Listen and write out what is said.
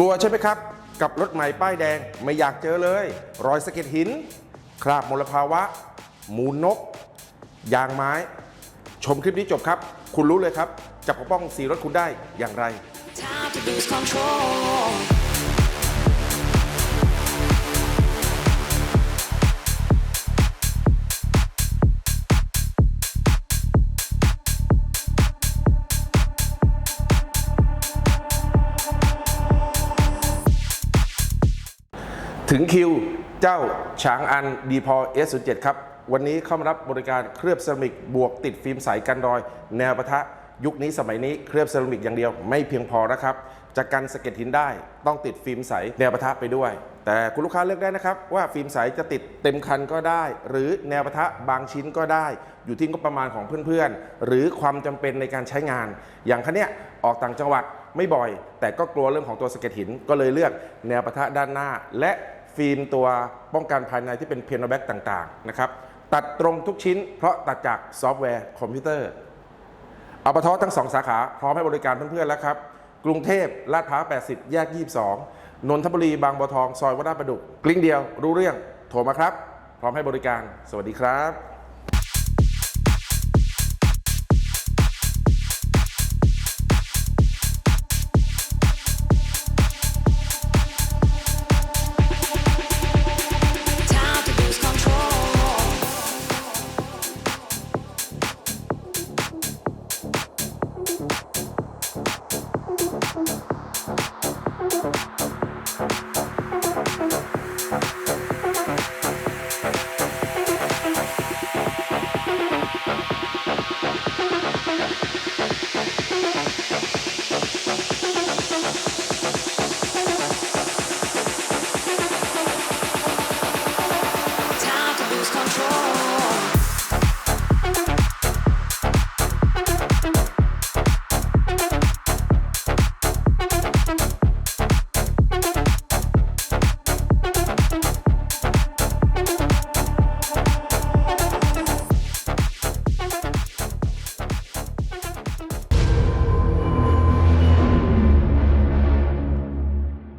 กลัวใช่ไหมครับ กับรถใหม่ป้ายแดงไม่อยากเจอเลย รอยสะเก็ดหิน คราบมลภาวะ มูลนก ยางไม้ ชมคลิปนี้จบครับ คุณรู้เลยครับ จะปกป้องสีรถคุณได้อย่างไร Time to lose control. ถึงคิวเจ้าฉางอันดีพอ S07 ครับ วันนี้เข้ามารับบริการเคลือบเซรามิกบวกติดฟิล์มใสกันรอย แนวปะทะ ยุคนี้สมัยนี้เคลือบเซรามิกอย่างเดียวไม่เพียงพอนะครับจะกันสะเก็ดหินได้ต้องติดฟิล์มใสแนวปะทะไปด้วย แต่คุณลูกค้าเลือกได้นะครับ ว่าฟิล์มใสจะติดเต็มคันก็ได้ หรือแนวปะทะบางชิ้นก็ได้ อยู่ที่งบประมาณของเพื่อนๆ หรือความจำเป็นในการใช้งาน อย่างคันเนี้ยออกต่างจังหวัดไม่บ่อย แต่ก็กลัวเรื่องของตัวสะเก็ดหินก็เลยเลือกแนวปะทะด้านหน้า และ ฟิล์มตัวป้องกันภายในที่เป็นเพนแบ็กต่างๆนะครับตัดตรงทุกชิ้น เพราะตัดจากซอฟต์แวร์คอมพิวเตอร์อปททั้ง 2 สาขาพร้อมให้บริการเพื่อนๆแล้วครับ กรุงเทพลาดพร้าว 80 แยก 22 นนทบุรี บางบัวทอง ซอยวัดราชประดุกกลิ้งเดียว รู้เรื่อง โทรมาครับ พร้อมให้บริการ สวัสดีครับ